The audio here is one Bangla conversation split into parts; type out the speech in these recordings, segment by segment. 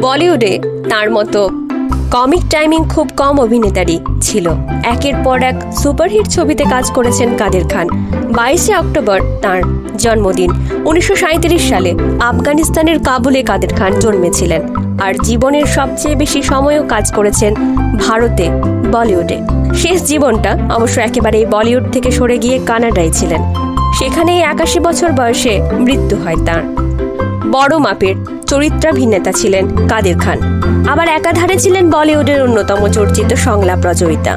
বলিউডে তার মতো কমিক টাইমিং খুব কম অভিনেতারই ছিল। একের পর এক সুপারহিট ছবিতে কাজ করেছেন কাদের খান। বাইশে অক্টোবর তার জন্মদিন। উনিশশো সাঁইত্রিশ সালে আফগানিস্তানের কাবুলে কাদের খান জন্মেছিলেন। আর জীবনের সবচেয়ে বেশি সময়ও কাজ করেছেন ভারতে, বলিউডে। শেষ জীবনটা অবশ্য একেবারেই বলিউড থেকে সরে গিয়ে কানাডায় ছিলেন। সেখানেই একাশি বছর বয়সে মৃত্যু হয় তার। বড় মাপের চরিত্রাভিনেতা ছিলেন কাদের খান। আবার একাধারে ছিলেন বলিউডের অন্যতম চর্চিত সংলাপ রচয়িতা।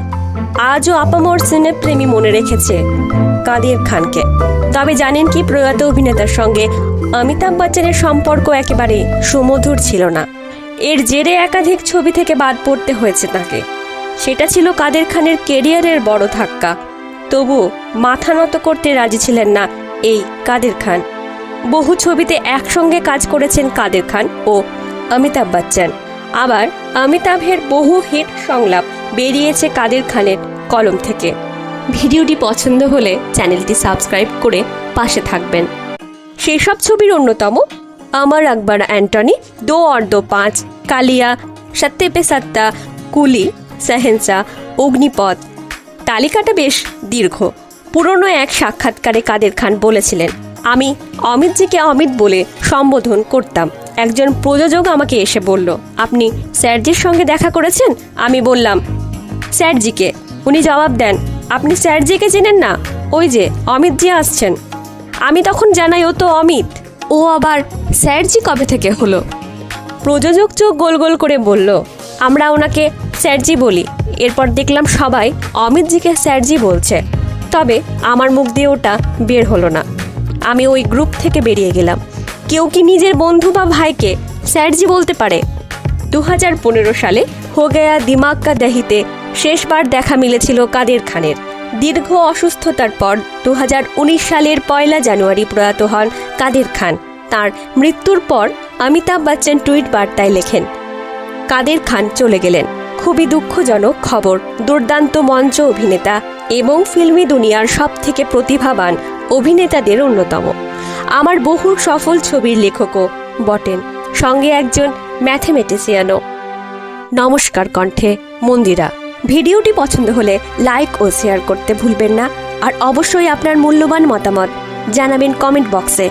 আজও আপামর সিনেপ্রেমী মনে রেখেছে কাদের খানকে। তবে জানেন কি প্রয়াত অভিনেতার সঙ্গে অমিতাভ বচ্চনের সম্পর্ক একেবারে সুমধুর ছিল না। এর জেরে একাধিক ছবি থেকে বাদ পড়তে হয়েছে তাকে। সেটা ছিল কাদের খানের কেরিয়ারের বড় ধাক্কা। তবু মাথা নত করতে রাজি ছিলেন না এই কাদের খান। বহু ছবিতে একসঙ্গে কাজ করেছেন কাদের খান ও অমিতাভ বচ্চন। আবার অমিতাভের বহু হিট সংলাপ বেরিয়েছে কাদের খানের কলম থেকে। ভিডিওটি পছন্দ হলে চ্যানেলটি সাবস্ক্রাইব করে পাশে থাকবেন। সেসব ছবির অন্যতম আমার আকবর অ্যান্টনি, দো অর দো পাঁচ, কালিয়া সত্তে পে সত্তা, কুলি, সেহেন্সা, অগ্নিপথ। তালিকাটা বেশ দীর্ঘ। পুরনো এক সাক্ষাৎকারে কাদের খান বলেছিলেন আমি অমিতজিকে অমিত বলে সম্বোধন করতাম। একজন প্রযোজক আমাকে এসে বলল, আপনি স্যারজির সঙ্গে দেখা করেছেন? আমি বললাম, স্যারজিকে। উনি জবাব দেন, আপনি স্যারজিকে চেনেন না? ওই যে, অমিতজি আসছেন। আমি তখন জানাই, ও তো অমিত। ও আবার, স্যারজি কবে থেকে হলো? প্রযোজক চোখ গোল গোল করে বলল, আমরা ওনাকে স্যারজি বলি। এরপর দেখলাম সবাই অমিতজিকে স্যারজি বলছে। তবে আমার মুখ দিয়ে ওটা বের হলো না। আমি ওই গ্রুপ থেকে বেরিয়ে গেলাম। কেউ কি নিজের বন্ধু বা ভাইকে স্যারজি বলতে পারে? দু হাজার পনেরো সালে হো গয়া দিমাগ কা দহিতে শেষবার দেখা মিলেছিল কাদের খানের। দীর্ঘ অসুস্থতার পর দু হাজার উনিশ সালের পয়লা জানুয়ারি প্রয়াত হন কাদের খান। তার মৃত্যুর পর অমিতাভ বচ্চন টুইট বার্তায় লেখেন, কাদের খান চলে গেলেন। খুবই দুঃখজনক খবর, দুর্দান্ত মঞ্চ অভিনেতা এবং ফিল্মি দুনিয়ার সব থেকে প্রতিভাবান অভিনেতাদের অন্যতম। আমার বহু সফল ছবির লেখকও বটেন, সঙ্গে একজন ম্যাথেমেটিসিয়ানও নমস্কার কণ্ঠে, মন্দিরা। ভিডিওটি পছন্দ হলে লাইক ও শেয়ার করতে ভুলবেন না, আর অবশ্যই আপনার মূল্যবান মতামত জানাবেন কমেন্ট বক্সে।